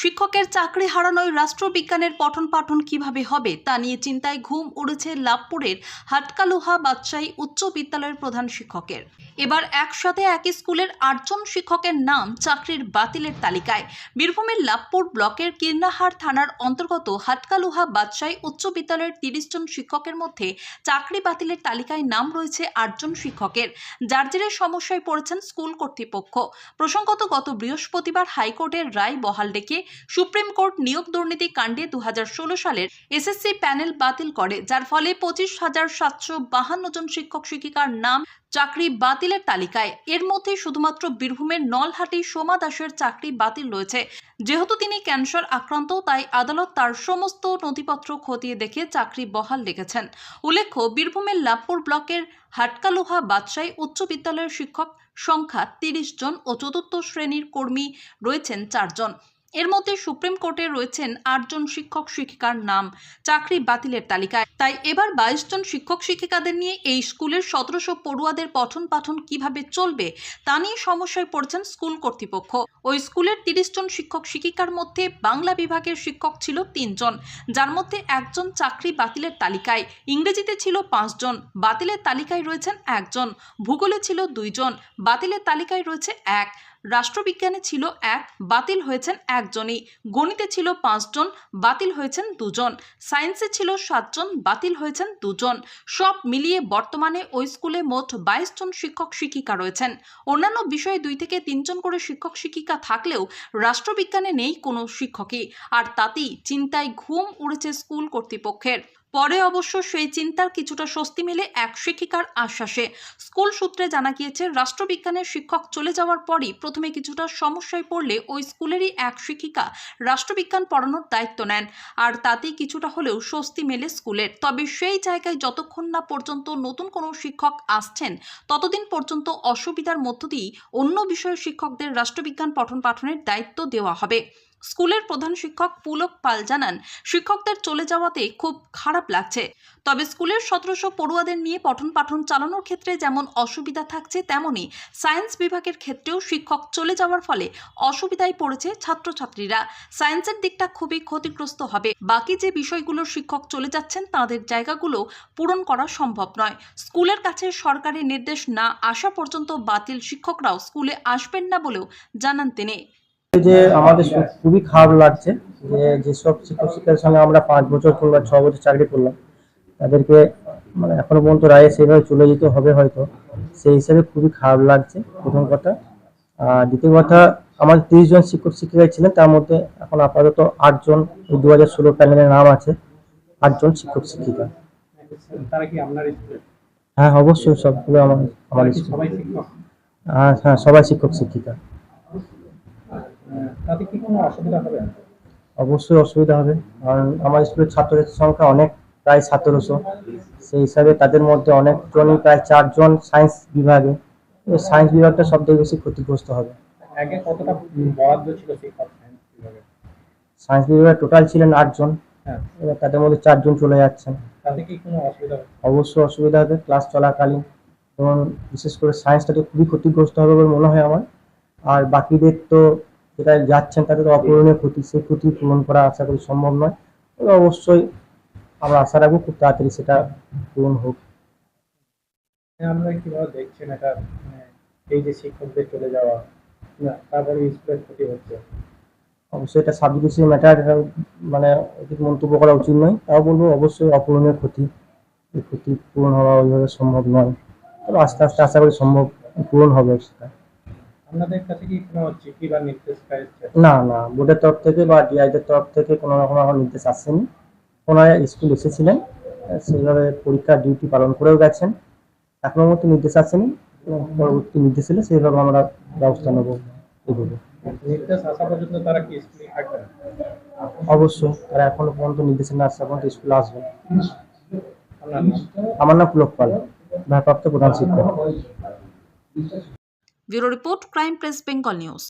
শিক্ষকের চাকরি হারানোয় রাষ্ট্রবিজ্ঞানের পঠন পাঠন কীভাবে হবে তা নিয়ে চিন্তায় ঘুম উড়েছে লাভপুরের হাটকালুহা বাদশাহী উচ্চ বিদ্যালয়ের প্রধান শিক্ষকের। এবার একসাথে একই স্কুলের আটজন শিক্ষকের নাম চাকরির বাতিলের তালিকায়। বীরভূমের লাভপুর ব্লকের কীর্ণাহার থানার অন্তর্গত হাটকালুহা বাদশাহী উচ্চ বিদ্যালয়ের তিরিশ জন শিক্ষকের মধ্যে চাকরি বাতিলের তালিকায় নাম রয়েছে আটজন শিক্ষকের। যার জেরে সমস্যায় পড়েছেন স্কুল কর্তৃপক্ষ। প্রসঙ্গত গত বৃহস্পতিবার হাইকোর্টের রায় বহাল ডেকে সুপ্রিম কোর্ট নিয়োগ দুর্নীতি কাণ্ডে দু হাজার ষোলো সালের এসএসসি প্যানেল বাতিল করে, যার ফলে পঁচিশ হাজার সাতশো বাহান্ন জন শিক্ষক শিক্ষিকার নাম চাকরি বাতিলের তালিকায়। এর মধ্যে শুধুমাত্র বীরভূমের নলহাটি সোমা দাসের চাকরি বাতিল রয়েছে। যেহেতু তিনি ক্যান্সার আক্রান্ত, তাই আদালত তার সমস্ত নথিপত্র খতিয়ে দেখে চাকরি বহাল রেখেছেন। উল্লেখ্য, বীরভূমের লাভপুর ব্লকের হাটকালোহা বাদশাহী উচ্চ বিদ্যালয়ের শিক্ষক সংখ্যা তিরিশ জন ও চতুর্থ শ্রেণির কর্মী রয়েছেন চারজন। এর মধ্যে সুপ্রিম কোর্টে রয়েছেন আটজন শিক্ষক শিক্ষিকার নাম। চাকরি বাতিলের তালিকায়। তাই এবার বাইশ জন শিক্ষক শিক্ষিকাদের নিয়ে এই স্কুলের সতেরোশো পড়ুয়াদের পঠন পাঠন কীভাবে চলবে তা নিয়ে সমস্যায় পড়েছেন স্কুল কর্তৃপক্ষ। ওই স্কুলের তিরিশ জন শিক্ষক শিক্ষিকার মধ্যে বাংলা বিভাগের শিক্ষক ছিল তিনজন যার মধ্যে একজন চাকরি বাতিলের তালিকায়। ইংরেজিতে ছিল পাঁচজন বাতিলের তালিকায় রয়েছেন একজন। ভূগোলে ছিল দুইজন বাতিলের তালিকায় রয়েছে এক। রাষ্ট্রবিজ্ঞানে ছিল এক, বাতিল হয়েছেন একজনই। গণিতে ছিল পাঁচজন, বাতিল হয়েছেন দুজন। সায়েন্সে ছিল সাতজন, বাতিল হয়েছেন দুজন। সব মিলিয়ে বর্তমানে ওই স্কুলে মোট বাইশ জন শিক্ষক শিক্ষিকা রয়েছেন। অন্যান্য বিষয়ে দুই থেকে তিনজন করে শিক্ষক শিক্ষিকা থাকলেও রাষ্ট্রবিজ্ঞানে নেই কোনো শিক্ষকই। আর তাতেই চিন্তায় ঘুম উড়েছে স্কুল কর্তৃপক্ষের। পরে অবশ্য সেই চিন্তার কিছুটা স্বস্তি মেলে এক শিক্ষিকার আশ্বাসে। স্কুল সূত্রে জানা গিয়েছে, রাষ্ট্রবিজ্ঞানের শিক্ষক চলে যাওয়ার পরই প্রথমে কিছুটা সমস্যায় পড়লে ওই স্কুলেরই এক শিক্ষিকা রাষ্ট্রবিজ্ঞান পড়ানোর দায়িত্ব নেন আর তাতেই কিছুটা হলেও স্বস্তি মেলে স্কুলের। তবে সেই জায়গায় যতক্ষণ না পর্যন্ত নতুন কোনো শিক্ষক আসছেন, ততদিন পর্যন্ত অসুবিধার মধ্য দিয়েই অন্য বিষয়ের শিক্ষকদের রাষ্ট্রবিজ্ঞান পঠন পাঠনের দায়িত্ব দেওয়া হবে। স্কুলের প্রধান শিক্ষক পুলক পাল জানান, শিক্ষকদের চলে যাওয়াতে খুব খারাপ লাগছে। তবে স্কুলের সতেরোশো পড়ুয়াদের নিয়ে পঠন পাঠন চালানোর ক্ষেত্রে যেমন অসুবিধা থাকছে তেমনই সায়েন্স বিভাগের ক্ষেত্রেও শিক্ষক চলে যাওয়ার ফলে অসুবিধায় পড়েছে ছাত্রছাত্রীরা। সায়েন্সের দিকটা খুবই ক্ষতিগ্রস্ত হবে। বাকি যে বিষয়গুলোর শিক্ষক চলে যাচ্ছেন, তাদের জায়গাগুলো পূরণ করা সম্ভব নয়। স্কুলের কাছে সরকারি নির্দেশ না আসা পর্যন্ত বাতিল শিক্ষকরাও স্কুলে আসবেন না বলেও জানান তিনি। যে আমাদের খুবই খারাপ লাগছে যে যেসব শিক্ষক শিক্ষকের সঙ্গে আমরা পাঁচ বছর কিংবা ছ বছর চাকরি করলাম তাদেরকে মানে এখনও পর্যন্ত রায়ে সেভাবে চলে যেতে হবে হয়তো। সেই হিসাবে খুবই খারাপ লাগছে প্রথম কথা। আর দ্বিতীয় কথা আমাদের তিরিশ জন শিক্ষক শিক্ষিকা ছিলেন তার মধ্যে এখন আপাতত আটজন ওই দু হাজার ষোলো প্যানেলের নাম আছে আটজন শিক্ষক শিক্ষিকা তারা কি আপনার হ্যাঁ অবশ্যই সবগুলো আমার আমার হ্যাঁ হ্যাঁ সবাই শিক্ষক শিক্ষিকা তাতে কি কোনো অসুবিধা হবে? অবশ্যই অসুবিধা হবে। কারণ আমার স্কুলের ছাত্রছাত্রীর সংখ্যা অনেক প্রায় সতেরোশো সেই হিসাবে তাদের মধ্যে অনেকজনই প্রায় চারজন সায়েন্স বিভাগে। সায়েন্স বিভাগটা সব থেকে বেশি ক্ষতিগ্রস্ত হবে। আগে কতটা বরাদ্দ ছিল শিক্ষক সায়েন্স বিভাগে? টোটাল ছিলেন আটজন। হ্যাঁ। এবার তাদের মধ্যে চারজন চলে যাচ্ছেন। তাতে কি কোনো অসুবিধা অবশ্যই অসুবিধা হবে ক্লাস চলাকালীন। এবং বিশেষ করে সায়েন্সটাকে খুবই ক্ষতিগ্রস্ত হবে বলে মনে হয় আমার। আর বাকিদের তো যেটা যাচ্ছেন তাদের অপূরণীয় ক্ষতি সেই ক্ষতি পূরণ করা আশা করি সম্ভব নয়। তবে অবশ্যই আমরা আশা রাখব খুব তাড়াতাড়ি সেটা পূরণ হোক। হ্যাঁ, আপনারা কীভাবে দেখছেন এটা? মানে, এই যে শিক্ষকদের চলে যাওয়া তারপরে স্কুলের ক্ষতি হচ্ছে। অবশ্যই এটা সাবজুডিশিয়াল ম্যাটার মানে মন্তব্য করা উচিত নয়। তাও বলব অবশ্যই অপূরণীয় ক্ষতি এই ক্ষতি পূরণ হওয়া ওইভাবে সম্ভব নয়। তবে আস্তে আস্তে আশা করি সম্ভব পূরণ হবে সেটা। আপনাদের কাছে কি কোনো চিঠি বা নির্দেশ পেয়েছে না না বোর্ডের তরফ থেকে বা ডিআইদের তরফ থেকে কোনো রকম আমার নির্দেশ আসেনি। ওনারা স্কুল এসেছিলেন সেইভাবে পরীক্ষার ডিউটি পালন করেও গেছেন। এখনও মতো নির্দেশ আসেনি পরবর্তী নির্দেশ এলে সেইভাবে আমরা ব্যবস্থা নেব। এগুলো নির্দেশ আসা পর্যন্ত তারা কি স্কুলে থাকবেন? অবশ্যই তারা এখনও পর্যন্ত নির্দেশ না আসা পর্যন্ত স্কুলে আসবে আমার নাম পুলক পাল ভারপ্রাপ্ত প্রধান শিক্ষক। Bureau report crime press Bengal news.